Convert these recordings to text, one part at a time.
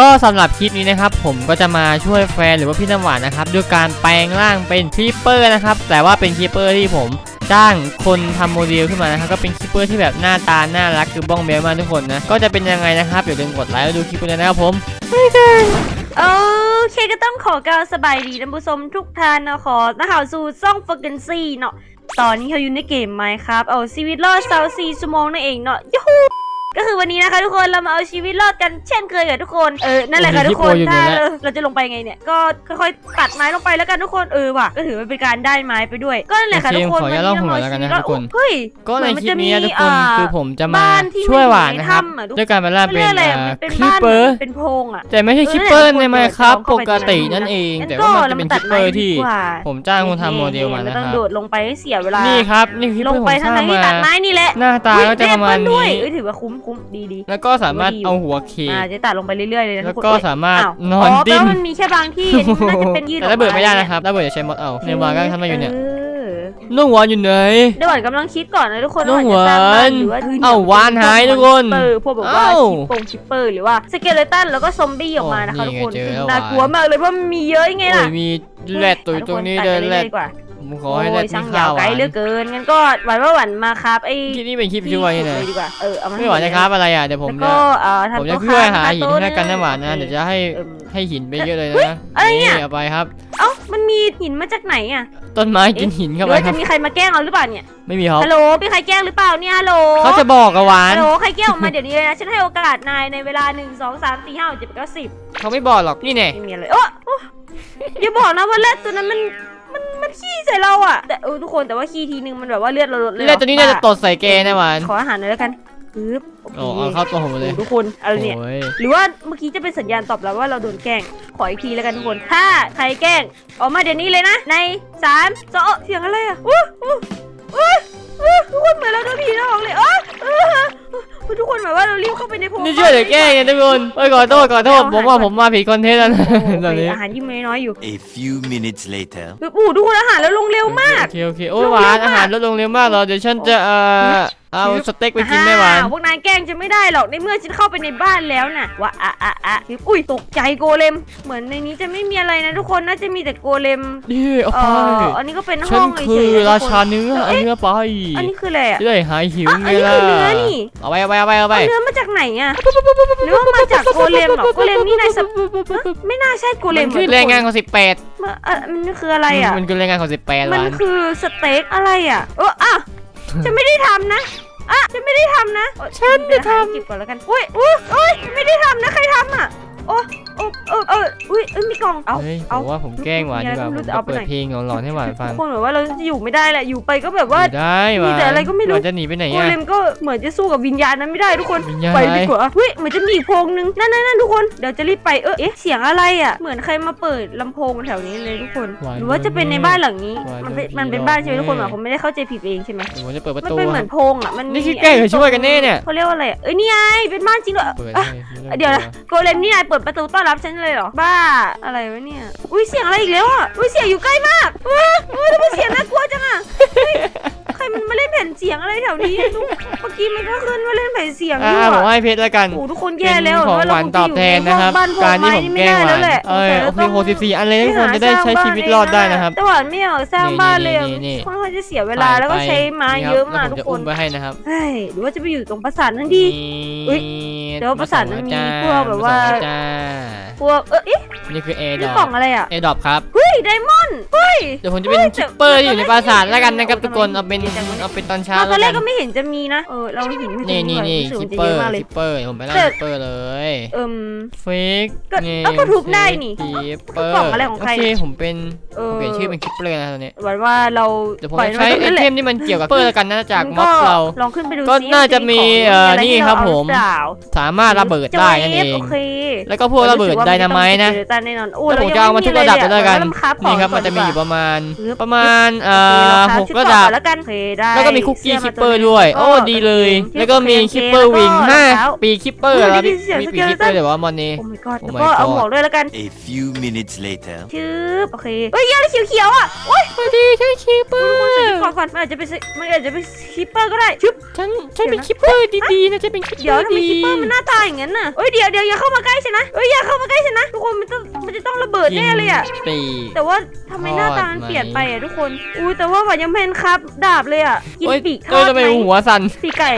ก็สำหรับคลิปนี้นะครับผมก็จะมาช่วยแฟนหรือว่าพี่น้ำหวานนะครับด้วยการแปลงร่างเป็นคลิปเปอร์นะครับแต่ว่าเป็นคลิปเปอร์ที่ผมจ้างคนทำโมเดลขึ้นมานะครับก็เป็นคลิปเปอร์ที่แบบหน้าตาน่ารักคือบ้องแบลมากทุกคนนะก็จะเป็นยังไงนะครับอย่าลืมกดไลค์แล้วดูคลิปกันเลยนะครับผมโอเคก็ต้องขอกล่าวสบายดีท่านผู้ชมทุกท่านนะขอนะคะสู่ซ่องฟักเกนซี่เนาะตอนนี้เขาอยู่ในเกมไหมครับเอาชีวิตรอดสาวสี่ชั่วโมงนั่นเองเนาะยูฮู ก็คือวันนี้นะคะทุกคนเรามาเอาชีวิตรอดกันเช่นเคยกับทุกคนเออนั่นแหละค่ะทุกคนถ้าเราเราจะลงไปไงเนี่ยก็ค่อยๆตัดไม้ลงไปแล้วกันทุกคนเออว่ะก็ถือว่าเป็นการได้ไม้ไปด้วย ก็นั่นแหละค่ะทุกคนขออนุญาตเล่าหัวแล้วกันนะทุกคนเฮ้ยก็ในคลิปนี้นะทุกคนเหมือนมันจะมีคือผมจะมาบ้านที่ช่วยหวานนะครับอยู่ในถ้ำอะทุกด้วยการแปลงร่างเป็นเรียกอะไรอ่ามันเป็นคลิปบ้านเปอร์เป็นโพรงอะแต่ไม่ใช่เออคิปเปอร์นั่นแหในละไมครับคนปเปิดกติเข้าไปนั่นเองงั้นแต่ว่ามันจะเป็นก็คิปเปอร์ที่เรามาตัดไม้ดีกว่าผมจ้างคนทำโมเดลมาไม่นะต้องครับโดดลงไปให้เสียเวลานี่ครับนี่คลิปลเปองร์ผมไปสทางร้างไหนที่มาตัดไม้นี่แหละหน้าตาก็จะประมาณอุ๊ยแด้เปิ้ลด้วยนี้เอ้ยถือว่าคุ้มคุ้มดีดีแล้วก็สามารถดีอยู่เอาหัวเคอ่าจะตัดลงไปเรื่อยๆเลยนะแล้วทุคนก็เอ้ยสามารถอ้วนอนดิ้นแปลว่ามันมีแค่บางที่น่าจะเป็นยืดอแต่อกระเบิดไม่ได้านะครับระเบิดจะใช้มอดเอาในวานก็ทำมาอยู่เนี่ยเออน้องหวานอยู่ไหนเดี๋ยวก่อนกำลังคิดก่อนนะทุกคนน้องว่าจะสร้างบ้านหวานหรือว่าพื้นเอ้าหวานหายทุกคนเออพวกแบบว่าเอ้าชิปปงชิปเปอร์หรือว่าสเกเลตันแล้วก็ซอมบี้ออกมานะคะโอ้ทุกคนนี่ไงเจอแล้วน่ากลัวมากเลยเพราะมันมีเยอะไงโอ้ล่ะยมีแรดตัวอยู่ตรงนี้เดินแรดดีกว่า ผมขอให้แรดโยช่างมียาข้าววหไกลวานเหลือเกินงั้นก็หวานว่าหวานมาครับไอ้คลิปนี้เป็นคลิปช่วยนะเลยดีกว่าเออเอามาไม่หวานนะครับอะไรอะเดี๋ยวผมแล้วจะก็เอ่อทำผมจะโต๊ะช่วยหาค้หินโต๊ะให้กันน้ำหวานนะเดี๋ยวจะให้เอิ่มให้หินไปเยอะเลยเฮ้ยนะอะไรเนี่ยเอาไปครับเอ้ามันมีหินมาจากไหนอะต้นไม้กินหินหเข้ารือไปว่าครัจะบมีใครมาแกล้งเราหรือเปล่าเนี่ยไม่มีครับฮัลโหลมีใครแกล้งหรือเปล่าเนี่ยฮัลโหลเขาจะบอกกับหวานฮัลโหลใครแกล้งออกมาเดี๋ยวนี้เลยนะฉันให้โอกาสนายในเวลาหนึ่งสองสามสี่ห้าหกเจ็ดแปดเก้าสิบเขาไม่บอกหรอกนี่แน่ไม่มีอะไรโอ้โอ้อย่าบอกนะว่าแรดตัวนั้นมัน มันมันขี้ใส่เราอะแต่เออทุกคนแต่ว่าขี้ทีนึงมันแบบว่าเลือดเราลดเลยหรเลือดตัวนี้น่าจะตดใส่แกนะหวานขออาหารหน่อยแล้วกันปึ๊บโอเคโอ้เอาเข้าตัวผมเลยโอ้ทุกคนอะไรเนี่ย โอ้ยหรือว่าเมื่อกี้จะเป็นสัญญาณตอบรับว่าเราโดนแกล้ง ขออีกทีแล้วกันทุกคน ถ้าใครแกล้ง ออกมาเดี๋ยวนี้เลยนะ ในสามสองเสียงอะไรอะอู้อู้อู้อู้ทุกคนเหมือนเราโดนผีหลอกเลยอ้อ อ้ออู้ทุกคนแบบว่าเรารีบเข้าไปในโพรงนี่ช่วยเหลือแกไงทุกคนเอ้ยขอโทษขอโทษผมว่าผมมาผิดคอนเทนต์แล้วนะโอ้โหตอนนี้อาหารยิ่งน้อยๆอยู่ A few minutes later. แบบอู้ทุกคนอาหารแล้วลงเร็วมาก โอเคโอเคโอ้ยหวานอาหารลดลงเร็วมากเหรอเดี๋ยวฉันจะเอ่อ เอาสเต็กไปกินได้หวานอ่พวกนายแกล้งจะไม่ได้หรอกในเมื่อฉันเข้าไปในบ้านแล้วน่ะว่าอะอะอะอุ้ยตกใจโกเลม เหมือนในนี้จะไม่มีอะไรนะทุกคนน่าจะมีแต่โกเลมนี่เอาเอไปออันนี้ก็เป็นห้ฉัอนงเฉคือยๆนะราทุกชาคนเนื้อเอาเนื้อไป อันนี้คืออะไรอะจะได้หายหิวอะไงอันนี้ล่ะคือเนื้อนี่เอาไปเอาไปเอาไปเอาไปเอาเนื้อมาจากไหนอะหรือว่ามาจากโกเลมเหรอโกเลมนี่นายสับไม่น่าใช่โกเลมัมนคือแรงงานของสิบแปดมันเอ่อมันคืออะไรอะมันคือแรงงานของสิบแปดมันวันคือสเต็กอะไรอะเอออะ ฉันไม่ได้ทำนะอะฉันไม่ได้ทำนะฉันจะทำจิบก่อนแล้วกันอุ้ยอุ้ยอุ้ยไม่ได้ทำนะใครทำอะ โอ้โอ้เออเอออุ้ยเอ้ยมีกล่องเอาเฮ้ยผเอา มว่าผมแกล้งหวานดีกว่าไม่ผรู้มจะจะเอาไปเปิดไหนเพลงหลอนๆให้หวานฟังคนแบบว่าเราจะอยู่ไม่ได้แหละอยู่ไปก็แบบว่า อยู่ได้หวานมีแต่อะไรก็ไม่รู้ หวานจะหนีไปไหนโกอะ เลมก็เหมือนจะสู้กับวิญญาณนั้นไม่ได้ทุกคนวิญญาณไปอะไร ดีกว่าเฮ้ยเหมือนจะมีอีกโพรงนึงนั่นนั่นนั่นทุกคนเดี๋ยวจะรีบไปเออเอ๊ะเสียงอะไรอะเหมือนใครมาเปิดลำโพงแถวนี้เลยทุกคน หวานหรือว่าจะเป็นในบ้านหลังนี้ หวานมันเป็นโดนผีมันเป็นบ้านใช่ไหมหลอกทุกคนหแน่ มายผมไม่ได้เข้าใจผิดเองใช่ไหมผมจะเปิดประมันตูเป็นเหมือนโพรงอะมันนี่คือแกล้งหรือช่วยกันแน่เนี่ยเขาเรียกว่าอะไรอะเอ้ยนี่ไงเป็นบ้านจริงด้วยเปิดอะ ให้ไม่ต้องเดี๋ยวนะ กลัโกเลมนี่นายเปิดประตูต้อนรับฉันเลยเหรอ บ้า อะไรวะเนี่ย อุ้ยเสียงอะไรอีกแล้วอะ อุ้ยเสียงอยู่ใกล้มากเฮ้ยเฮ้ยทำไมเสียงน่ากลัวจังอะเฮ้ยใครมันมาเล่นแผ่นเสียงอะไรแถวนี้ลูกเมื่อกี้มันก็ขึ้นว่าเล่นแผ่นเสียงอ่าด้วยผมอะให้เพชรแล้วกัน โอ้ทุกคนแย่แล้วเป็นของหวานตอบแทนนะครับบ้านพวการที่ผมไม้แกล้งหวานไได้แหละเอ้ยโอเคต้องโหสิบสี่อันเลยทุกคนจะได้ใช้ชีวิตรอดได้นะครับ แต่หวานไม่อยากสร้างบ้านเลยอะนี่นี่นี่ ค่อนข้างจะเสียเวลาแล้วก็ใช้ไม้เยอะมากนี่ทุครับกแล้วผมจะคอุ้นมไปให้นะครับเฮ้ยหรือว่าจะไปอยู่ตรงปราสาทนั่นดี อุ๊ย เดี๋ยวประสานมันมีพวกแบบว่าประสนจ้าพวกเออเอ๊ะ นี่คือเอดนี่อกล่องอะไรอะเอดอปครับ เฮ้ยไดมอนด์เฮ้ย เดี๋ยวผมจะเป็นคิปเปอร์ที่อยู่ในปราสาทแล้วกันนะครับทุกคนเอาเป็นเอาเป็นตอนเช้ามาตแล้อนวแรกักนก็ไม่เห็นจะมีนะ เออเราเห็นไม่นี่ถึงนี่นี่รู้สึกคิปมันจะเปอเยร์อะมากเลยคิปเปอร์ผมไปล่าแต่คิปเปอร์เลยเอิมเฟกก็เอ้าก็ทุบได้นี่คิปเปอร์กล่องอะไรของใคร โอเคผมเป็นเอผมอเปลี่ยนชื่อเป็นคิปเปอร์นะตอนนี้หวังว่าเราเดี๋ยวผมปล่อยจะใช้ว้ตรงไอนั้นแหเทละมที่มันเกี่ยวกับเปอร์แล้วกันนะจากงั้นม็อบเรา ลองขึ้นไปดูก็ซิน่าจะมีว่าเอ่อมีะไนี่ครับที่เาผมเอาหอเปล่าสามารถระเบิดได้นั่นเอง โอเคแล้วก็พวกระเบิดไดนาไมต์นะเดี๋ยวจแน่นอนโอ้แล้วผมรจะเอามาทุกระดับเลยแล้วกันราคาของนี่ครับก่มันจะมีอยู่ประมาณปึ๊บประมาณเอ่โอเคอเราหกชุระก่ดัอบนแล้วกันโอเคได้แล้วก็มีคุกกี้สื้คิปมาเปอร์ตัด้วยก็โอ้ดีเลยโอคแล้วก็มีโอเคคิปเปอร์วิงแล้วก็ห้ารองเท้าปีคิปเปอร์โอ้ยแล้วได้มียินเสียงมีสปีเกเลคิปเปตัอนร์เดี๋ยวว่ามอนนี้โอ้ my god Oh แล้ว my ก็เอา god หมวกด้วยแล้วกัน A few minutes later. ชืบโอเคเฮ้ยยอะไรเขียวๆอะโอ้ยสวัสดีใช่คิปเปอทุกคนร์ใส่ก่อนก่อนมันอาจจะเป็นมันอาจจะเป็นคิปเปอร์ก็ได้ชึบฉันฉันเป็นคิปเปอร์ดีๆนะฉันเป็นคิปเปเดี๋ยวอร์ทำไมดีคิปเปอร์มันหน้าตาอย่างนั้นน่ะเอ้ยเดี๋ยวเดี๋ยวอย่าเข้ามาใกล้ฉันนะเอ้ยอย่าเข้ามันจะต้องระเบิดแน่เลยอะ ปีก แต่ว่าทำไมหน้าตามันทอดไหมเปลี่ยนไปอะทุกคน อุ้ยแต่ว่าฝันยังเพนครับ ดาบเลยอะ กินโอ้ยปีกทเอ้อยดทำไมไหมหัวสั่น ปีกไก่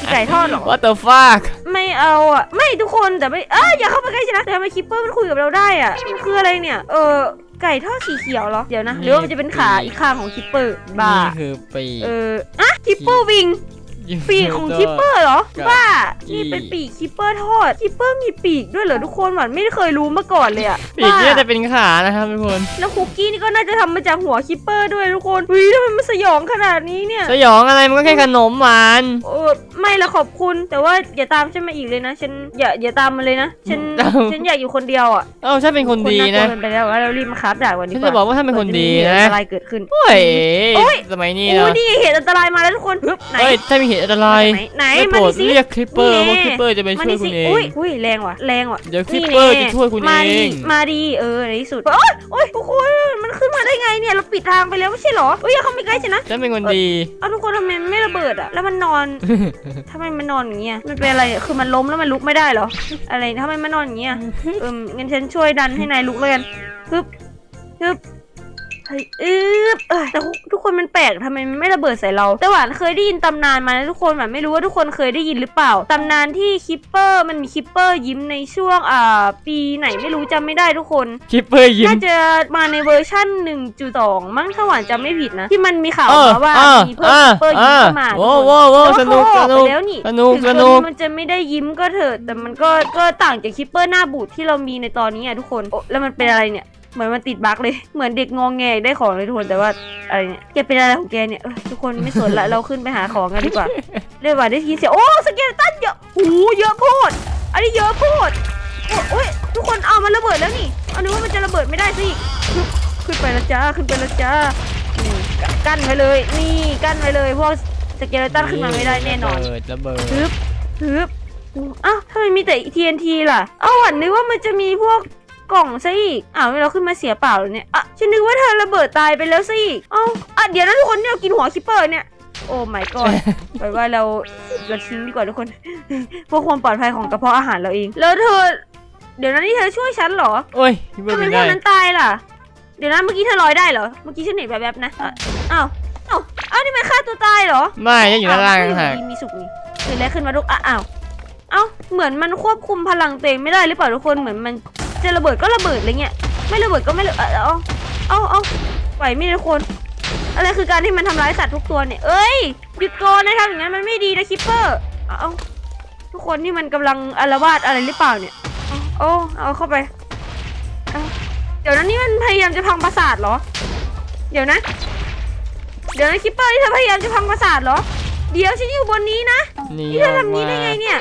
ปีกไก่ทอดเหรอ What the fuck ไม่เอาอะ ไม่ทุกคนแต่ไม่เอ้ยอย่าเข้าไปใกล้ฉันนะแต่ทำไมคิปเปอร์มันคุยกับเราได้อะมันคืออะไรเนี่ย เออไก่ทอดสีเขียวเหรอ เดี๋ยวนะ หรือว่ามันจะเป็นขาอีกข้างของคิปเปอร์บ้า นี่คือปีกเอออะคิปเปอร์วิง ปีกของคิปเปอร์เหรอกับบ้าอีนี่เป็นปีกคิปเปอร์ทอดคิปเปอร์มีปีกด้วยเหรอทุกคนหวานไม่เคยรู้มาก่อนเลยอะปีกเนี่ยบ้าจะเป็นขานะครับทุกคน แล้วคุกกี้นี่ก็น่าจะทำมาจากหัวคิปเปอร์ด้วยทุกคนวิทำไมมันสยองขนาดนี้เนี่ย สยองอะไรมันก็แค่ขนมหวานเออไม่ละขอบคุณ แต่ว่าอย่าตามฉันมาอีกเลยนะ ฉันอย่าอย่าตามมาเลยนะ ฉันเอ้าฉันอยากอยู่คนเดียวอะเอ้าฉันเป็นคนดีานะกลัวกัไปแล้วว่าเรารีบมาคราฟดาบกันดีฉันกว่าจะบอกว่าท่านเป็นคนดีเกินะดอะไรเกิดขึ้นโอ้ยโอ้ยสมัยนี้โอ้เนาะนี่เหตุอันตรายมาแล้วทุกคนฮึบไหนเฮ้ยถ้ามีเหตุอันตรายไหนไหนได้โปมารดดิสิเรียกคลิปเปอร์ว่าคลิปเปอร์จะไปช่วยคุณเองอุ้ยอุ้ยแรงว่ะแรงว่ะเดี๋ยวคลิปเปอร์จะช่วยคุณมาเอดีงมาดีเออในที่สุดโอ้ยโอ้ยทุกคนมันขึ้นมาได้ไงเนี่ยเราปิดทางไปแล้วไม่ใช่เหรอเอ้ยอย่าเข้าไปใกล้ฉันนะฉันเป็นคนดีเอาทุกคนทำไมไม่ระเบิดอะแล้วมันนอนทำไมมันนอนอย่างเงี้ยมันเป็นอะไรคือมันล้มแล้วมันลุกไม่ได้เหรอ อะไรทำไมมันนอนอย่างเงี้ยเอิมงั้นฉันช่วยดันให้นายลุกเลยกันฮึบฮึบ เฮ้ยอึ๊บเอ้ยแต่ทุกคนมันแปลกทำไมมันไม่ระเบิดใส่เรา แต่หวานเคยได้ยินตำนานมานะทุกคนหวานไม่รู้ว่าทุกคนเคยได้ยินหรือเปล่าตำนานที่คิปเปอร์มันมีคิปเปอร์ยิ้มในช่วงอ่าปีไหนไม่รู้จำไม่ได้ทุกคนคลิปเปอร์ยิ้มน่าจะมาในเวอร์ชั่น 1.2 มั้งถ้าหวานจำไม่ผิดนะ ที่มันมีข่าวเออมาว่าเออมีเพิ่มเออเปอร์ยิ้มเข้ามาโว้โว้โว้แต่สนุกเขาสออกนุกไปแล้วนี่สนุกถึงสตัวนุกมันจะไม่ได้ยิ้มก็เถอะแต่มันก็ก็ต่างจากคิปเปอร์หน้าบูดที่เรามีในตอนนี้อะทุกคนโอ้แล้วมันเป็นอะไรเนี่ย เหมือนมันติดบั๊กเลย เหมือนเด็กงองแงได้ของเลยทุกคนแต่ว่าอะไรเนี่ยแกเป็นอะไรของแกเนี่ยเอ้ยทุกคนไม่สนละ เราขึ้นไปหาของกันดีกว่า เรียกว่าได้ยินเสียงโอ้สเกลตันเยอะโอ้โหเยอะโพดอันนี้เยอะโพดโอ้โอ้ยทุกคนเอามันระเบิดแล้วนี่เอานึกว่ามันจะระเบิดไม่ได้ซะอีกขึ้นขึ้นไปแล้วจ้าขึ้นไปแล้วจ้านี่กั้นไว้เลย นี่กั้นไว้เลยเพราะว่าสเกลตันขึ้นมาไม่ได้แน่นอนระเบิดระเบิดฮึบฮึบอ้าวทำไมมีแต่ TNT ล่ะ เอ้าหวันนึกว่ามันจะมีพวก กล่องซะอีกอ้าวเราขึ้นมาเสียเปล่าเลยเนี่ยอะฉันนึกว่าเธอระเบิดตายไปแล้วซะอีกเอ้าอะเดี๋ยวนะทุกคนเนี่ยเรากินหัวคิปเปอร์เนี่ยโอ้ my god ไปว่าเราเราทิ้งดีกว่าทุกคนเพื่อความปลอดภัยของกระเพาะอาหารเราเอง แล้วเธอ เดี๋ยวนะนี่เธอช่วยฉันเหรอโอ้ยคลิปเปอทำร์ไมเป็นพวไงกนั้นตายล่ะ เดี๋ยวนะเมื่อกี้เธอลอยได้เหรอ เมื่อกี้ฉันเห็นแบบๆนะอะอ้าวอ้าวอ้าวนี่มันฆ่าตัวตายเหรอ ไม่ยังอยู่ด้านล่างอ้วต่างหากอยู่ดีมีสุกนี่เกิดอะไรขึ้นมาลูกอะอ้าวเอ้าเหมือนมันควบคุมพลังตัวเองไม่ได้หรือเปล่าทุกคนเหมือนมัน จะระเบิดก็ระเบิดอะไรเงี้ย ไม่ระเบิดก็ไม่ระเบิดเอาเอาเอาไหวไหม่ทุกคน อะไรคือการที่มันทำร้ายสัตว์ทุกตัวเนี่ย เอ้ยหยุดก่อนนะทำอย่างนั้นมันไม่ดีนะคิปเปอร์เอาเอาทุกคนนี่มันกำลังอารวาสอะไรหรือเปล่าเนี่ยเอาเอาเอาเข้าไปเอาเดี๋ยวนั้นนี่มันพยายามจะพังปราสาทเหรอ เดี๋ยวนะ เดี๋ยวนะคิปเปอร์ที่เธอพยายามจะพังปราสาทเหรอ เดี๋ยวฉันอยู่บนนี้นะนี่นี่เธอทำนี้ได้ไงเนี่ย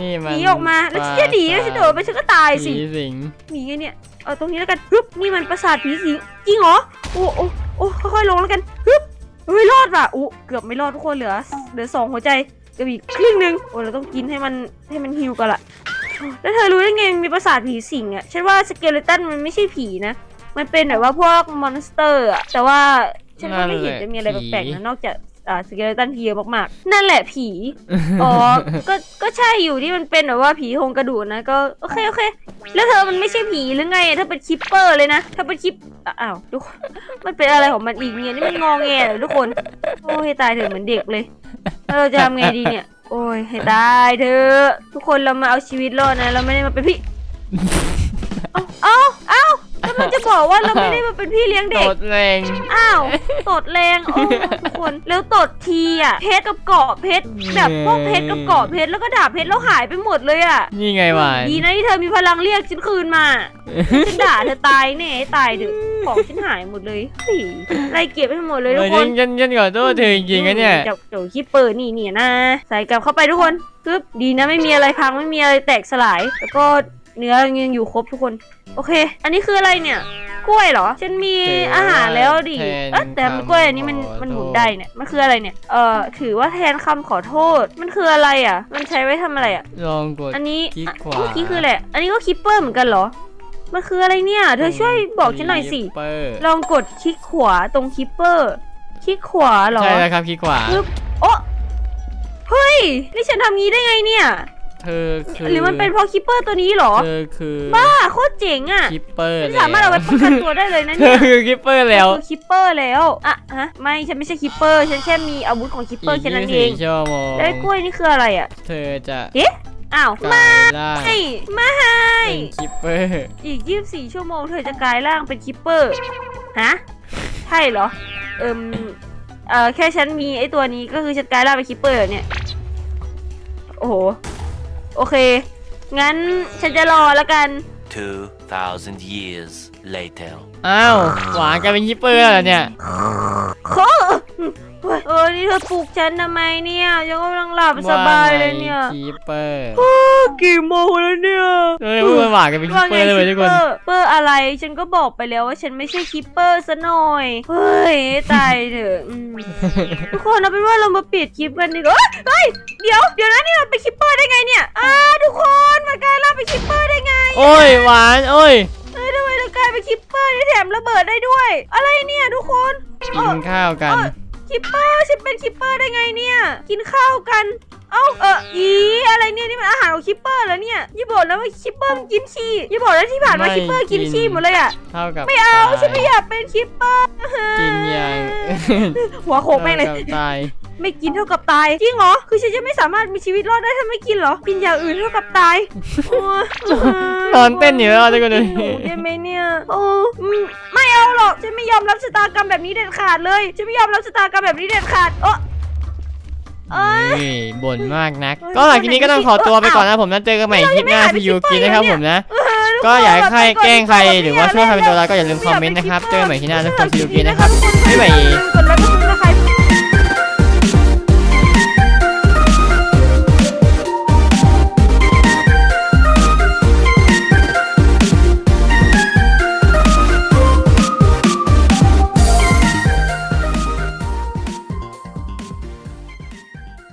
นี่หมันนีออกมาแล้วฉันจะหนีแล้วฉันโดดไปฉันก็ตายสิผีสิงหนีไงเนี่ยเอาตรงนี้แล้วกันฮึบนี่มันปราสาทผีสิงจริงเหรอโอ้โอ้โอ้ค่อยๆลงแล้วกันฮึบเฮ้ยรอดว่ะอู้เกือบไม่รอดทุกคนเหลือเหลือสองหัวใจกับอีกครึ่งหนึ่งโอ้เราต้องกินให้มันให้มันฮิวกันละแล้วเธอรู้ได้ไงมีปราสาทผีสิงอะฉันว่าสเกเลตันมันไม่ใช่ผีนะ มันเป็นแบบว่าพวกมอนสเตอร์อะแต่ว่าฉันก็ไม่เห็นจะมีอะไรแปลกๆนะนอกจากอ่า สเกเลตันที่เยอะมากๆ นั่นแหละผี อ๋อ ก็ก็ใช่อยู่ที่มันเป็นแบบว่าผีโครงกระดูกนะ ก็โอเคโอเค แล้วเธอมันไม่ใช่ผีหรือไงเธอเป็นคิปเปอร์เลยนะเธอเป็นคิปอะอ้าวทุกคนมันเป็นอะไรของมันอีกเนี่ยนี่มันงอแงเหรอทุกคน โอ้ยให้ตายเถอะเหมือนเด็กเลยแล้วเราจะทำไงดีเนี่ย โอ้ยให้ตายเถอะทุกคนเรามาเอาชีวิตรอดนะ เราไม่ได้มาเป็นพี่ เอ้าเอ้าเอ้า แล้วมันจะบอกว่าเราไม่ได้มาเป็นพี่เลี้ยงโดเด็ก ดแรงอ้าว ตดแรงโอ้ทุกคน แล้วตดทีอะ เพชรกับเกาะเพชร แบบพวกเพชรกับเกาะเพชร แล้วก็ดาบเพชรแล้วหายไปหมดเลยอะ นี่ไงวะดีนะที่เธอมีพลังเรียกฉันคืนมา ฉันด่าเธอตายแน่ให้ตายเถอะของฉันหายหมดเลยเฮ้ยไล่เก็บให้หมดเลยเอทุอกคฉันนฉันฉันขอโทษเธอจริงๆนะเนี่ยเจ้าเจ้าคิปเปอร์นี่เนี่ยนะ ใส่กลับเข้าไปทุกคนปึ๊บดีนะไม่มีอะไรพังไม่มีอะไรแตกสลาย แล้วก็ เนื้อยังอยู่ครบทุกคน โอเค อันนี้คืออะไรเนี่ย กล้วยเหรอ ฉันมีอาหารแล้วดิแทนเอ๊ะแต่มันกล้วยอันนี้มันคำขอมันหมุนโทษได้เนี่ย มันคืออะไรเนี่ย เอ่อ ถือว่าแทนคำขอโทษ มันคืออะไรอะ มันใช้ไว้ทำอะไรอะ ลองกด อันนี้คลิกอะขวาเมื่อกี้คืออะไรอันนี้ก็คิปเปอร์เหมือนกันเหรอมันคืออะไรเนี่ย เธอช่วยบอกฉันหน่อยสิคลิปเปอร์ลองกดคลิกขวาตรงคิปเปอร์ คลิกขวาเหรอ ใช่แล้วครับคลิกขวาปึ๊บโอ้เฮ้ย นี่ฉันทำงี้ได้ไงเนี่ย เธอคือหรือมันเป็นเพราะคิปเปอร์ตัวนี้เหรอ เธอคือบ้าโคตรเจ๋งอะคิปเปอร์ไม่สามารถเอาไปป้องกันตัวได้เลยนะเธเนี่อยคือคิปเปอร์แล้วคือคิปเปอร์แล้วอะฮะไม่ฉันไม่ใช่คิปเปอร์ฉันแค่มีอาวุธของคิปเปอร์แค่นั้นเอง24ชั่วโมงแล้วไอ้กล้วยนี่คืออะไรอะเธอจะอ้าวกลายร่างไม่ไม่ให้เป็นคิปเปอร์ อีก 24 ชั่วโมงเธอจะกลายร่างเป็นคิปเปอร์ฮะใช่เหรอเอิมเอ่อแค่ฉันมีไอ้ตัวนี้ก็คือฉันกลายร่างเป็นคิปเปอร์เหรอเนี่ยโอ้โห โอเค งั้นฉันจะรอแล้วกัน 2,000 years later. อ้าว หวานกลายเป็นคิปเปอร์แล้วเหรอเนี่ย โค เออนี่เธอปลุกฉันทำไมเนี่ยยังกำลังหลับสบายเลยเนี่ยว่าไงคิปเปอร์ กี่โมงแล้วเนี่ยเอ้ยพูดหวานกันเป็นคิปเปอร์เลยเว้ยทุกคนว่าไงคิปเปอร์เปอร์อะไรฉันก็บอกไปแล้วว่าฉันไม่ใช่คิปเปอร์ซะหน่อยเฮ้ยตายเถอะอืมทุกคนเอาเป็นว่าเรามาปิดคลิปกันดีกว่าเฮ้ยเฮ้ยเดี๋ยวเดี๋ยวนะนี่เราเป็นคิปเปอร์ได้ไงเนี่ยอ้าทุกคนมากลายร่างเป็นคิปเปอร์ได้ไง โอ้ยหวานโอ้ยเฮ้ยทำไมเรากลายเป็นคิปเปอร์ได้แถมระเบิดได้ด้วย อะไรเนี่ยทุกคนกินข้าวกัน เอ้ย คิปเปอร์ฉันเป็นคิปเปอร์ได้ไงเนี่ย กินข้าวกัน เอ้าเอออีอะไรเนี่ยนี่มันอาหารของคิปเปอร์แล้วเนี่ยอย่าบอกนะว่าคิปเปอร์มันกินขี้อย่าบอกนะที่ผ่านมาไม่คิปเปอร์กินกิน ขี้หมดเลยอะเท่ากับไม่เอาตยฉันไม่อยากเป็นคิปเปอร์กินอย่างหัวโขกแม่งเลย ท่ากับตาย ไม่กินเท่ากับตาย จริงเหรอ คือฉันจะไม่สามารถมีชีวิตรอดได้ถ้าไม่กินเหรอ กินอย่างอื่นเท่ากับตายโอ้ยนอนเต้นอยู่แล้วทุกคนดูหนูได้ไหมเนี่ยโอ้อืมไม่เอาหรอก ฉันไม่ยอมรับชะตากรรมแบบนี้เด็ดขาดเลย ฉันไม่ยอมรับชะตากรรมแบบนี้เด็ดขาดเออเอ้ย นี่บ่นมากนักเฮ้ยก็หลังจากนี้ก็ต้องขอตัวไปก่อนนะผมนะเจอกันใหม่คลิปหน้าที่ยูกินะครับผมนะก็อยากให้ใครแกล้งใครหรือว่าช่วยใครเป็นตัวร้ายก็อย่าลืมคอมเมนต์นะครับ เจอกันใหม่คลิปหน้าทุกคนที่ยูกินะครับบ๊ายบาย กดไลค์กด